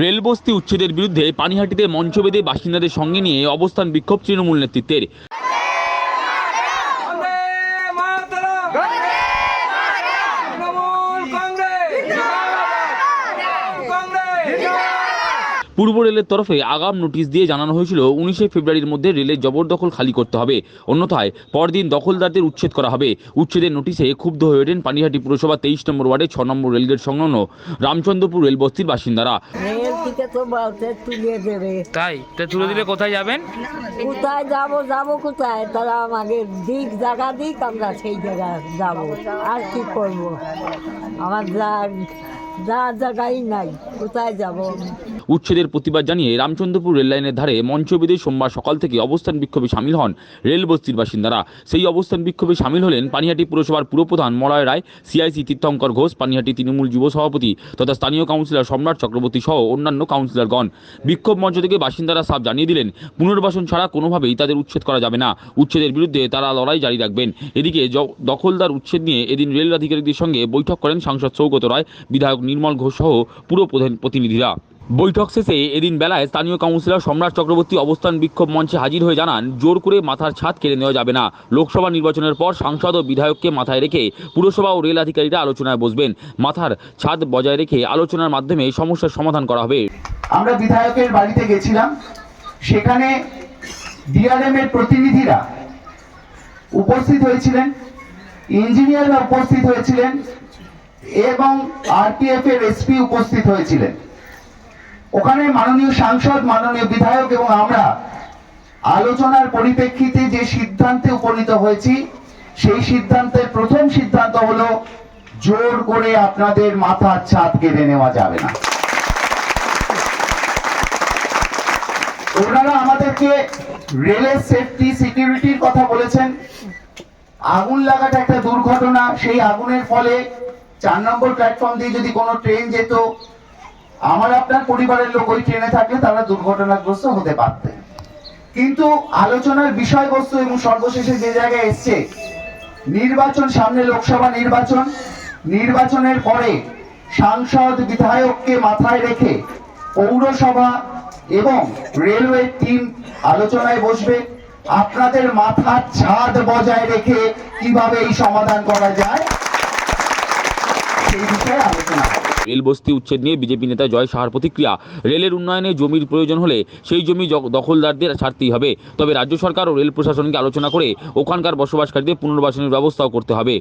রেলবস্তি উচ্ছেদের বিরুদ্ধে পানিহাটিতে মঞ্চ বেঁধে বাসিন্দাদের সঙ্গে নিয়ে অবস্থান বিক্ষোভ তৃণমূল নেতৃত্বের। বন্দে পূর্ব রেলের তরফে আগাম নোটিশ দিয়ে জানানো হয়েছিল উনিশে ফেব্রুয়ারির মধ্যে রেলের জবরদখল খালি করতে হবে। অন্যথায় পরদিন দখলদারদের উচ্ছেদ করা হবে। উচ্ছেদের নোটিশে ক্ষুব্ধ হয়ে ওঠেন পানিহাটি পুরসভা তেইশ নম্বর ওয়ার্ডে ছ নম্বর রেলগেট সংলগ্ন রামচন্দ্রপুর রেলবস্তির বাসিন্দারা। তাই? তা তুলে দিলে কোথায় যাবেন? কোথায় যাব যাব কোথায়? তারা আমাকে দিক জায়গা দিক আমরা সেই জায়গায় যাব। আর কি করব? আমার যা উচ্ছেদের প্রতিবাদ জানিয়ে রামচন্দ্রপুর রেললাইনের ধারে মঞ্চ বেঁধে সোমবার সকাল থেকে অবস্থান বিক্ষোভে সামিল হন রেল বস্তির বাসিন্দারা। সেই অবস্থান বিক্ষোভে সামিল হলেন পানিহাটি পুরসভার পুরপ্রধান মলয় রায়, সিআইসি তীর্থঙ্কর ঘোষ, পানিহাটি তৃণমূল যুব সভাপতি তথা স্থানীয় কাউন্সিলর সম্রাট চক্রবর্তী সহ অন্যান্য কাউন্সিলরগণ। বিক্ষোভ মঞ্চ থেকে বাসিন্দারা সাফ জানিয়ে দিলেন, পুনর্বাসন ছাড়া কোনোভাবেই তাদের উচ্ছেদ করা যাবে না। উচ্ছেদের বিরুদ্ধে তারা লড়াই জারি রাখবেন। এদিকে দখলদার উচ্ছেদ নিয়ে এদিন রেল আধিকারিকদের সঙ্গে বৈঠক করেন সাংসদ সৌগত রায়, বিধায়ক নির্মল ঘোষ সহ পুরো প্রধান প্রতিনিধিরা। বৈঠক শেষে এদিন বেলায় স্থানীয় কাউন্সিলর সম্রাট চক্রবর্তী অবস্থান বিক্ষোভ মঞ্চে হাজির হয়ে জানান, জোর করে মাথার ছাদ কেড়ে নেওয়া যাবে না। লোকসভা নির্বাচনের পর সাংসদ ও বিধায়ককে মাথায় রেখে পুরসভা ও রেল আধিকারীরা আলোচনায় বসবেন। মাথার ছাদ বজায় রেখে আলোচনার মাধ্যমে সমস্যার সমাধান করা হবে। আমরা বিধায়কের বাড়িতে গেছিলাম। সেখানে ডিআরএম এর প্রতিনিধিরা উপস্থিত হয়েছিলেন। ইঞ্জিনিয়াররা উপস্থিত হয়েছিলেন। এবং আরপিএফ এর এসপি উপস্থিত হয়েছিলেন। ওখানে মাননীয় সাংসদ, মাননীয় বিধায়ক এবং আমরা আলোচনার পরিপ্রেক্ষিতে যে সিদ্ধান্তে উপনীত হয়েছি, সেই সিদ্ধান্তের প্রথম সিদ্ধান্ত হলো, জোর করে আপনাদের মাথার ছাদ কেড়ে নেওয়া যাবে না। ওনারা আমাদেরকে রেলের সেফটি, সিকিউরিটির কথা বলেছেন। আগুন লাগাটা একটা দুর্ঘটনা, সেই আগুনের ফলে চার নম্বর প্ল্যাটফর্ম দিয়ে যদি কোনো ট্রেন যেত, আমার আপনার পরিবারের লোক ওই ট্রেনে থাকলে তারা দুর্ঘটনাগ্রস্ত হতে পারতেন কিন্তু আলোচনার বিষয়বস্তু এবং সর্বশেষে যে জায়গায় এসছে, নির্বাচন সামনে লোকসভা নির্বাচন, নির্বাচনের পরে সাংসদ, বিধায়ককে মাথায় রেখে পৌরসভা এবং রেলওয়ে টিম আলোচনায় বসবে। আপনাদের মাথার ছাদ বজায় রেখে কীভাবে এই সমাধান করা যায়? রেল বস্তি উচ্ছেদ নিয়ে বিজেপি নেতা জয় সাহার প্রতিক্রিয়া। রেলের উন্নয়নে জমির প্রয়োজন হলে সেই জমি দখলদারদের ছাড়তেই হবে। তবে রাজ্য সরকার ও রেল প্রশাসনকে আলোচনা করে ওখানকার বসবাসকারীদের পুনর্বাসনের ব্যবস্থাও করতে হবে।